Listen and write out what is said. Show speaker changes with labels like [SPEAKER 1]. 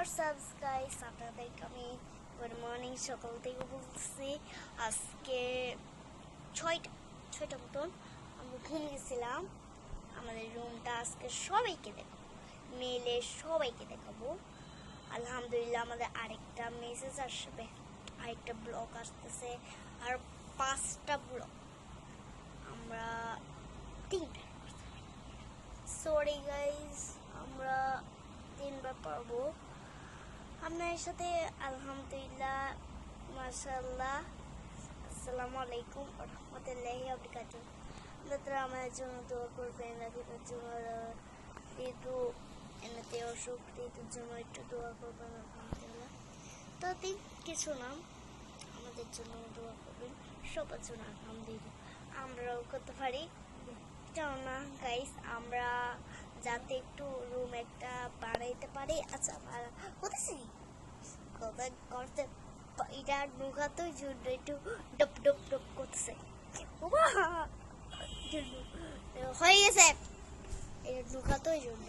[SPEAKER 1] WhatsApp guys আপনাদেরকে আমি good morning সকাল থেকে বলছি। আজকে ছয়টা ছয়টা মতন আমি ঘুম গেছিলাম আমাদের রুমটা আজকে সবাইকে দেখাবো। মেলে সবাইকে দেখাবো। আলহামদুলিল্লাহ, আমাদের আরেকটা মেসেজ আসবে। আরেকটা ব্লগ আসতেছে। আর পাঁচটা ব্লগ আমরা তিনটা সরি গাইস আমরা তিনবার পারব। আপনার সাথে আলহামদুলিল্লাহ মাশাল্লাহ আসসালামু আলাইকুম রহমতুল্লাহি আবরিকাত আপনারা আমাদের জন্য দোয়া করবেন রাখিবের জন্য ঋতু এমনিতে অসুখ ঋতুর জন্য একটু দোয়া করবেন, আলহামদুলিল্লাহ। তো তিন কিছু নাম আমাদের জন্য দোয়া করবেন, সবার জন্য আলহামদুলিল্লাহ। আমরাও করতে পারি। না গাইস আমরা যাতে একটু রুম একটা বাড়াইতে পারি। আচ্ছা করতেছি কবে করতে এটা এটা তো জন্য একটু ডপ ডপ ডপ করতেছে। হয়ে গেছে। এটা ঢুকাতে জন্য।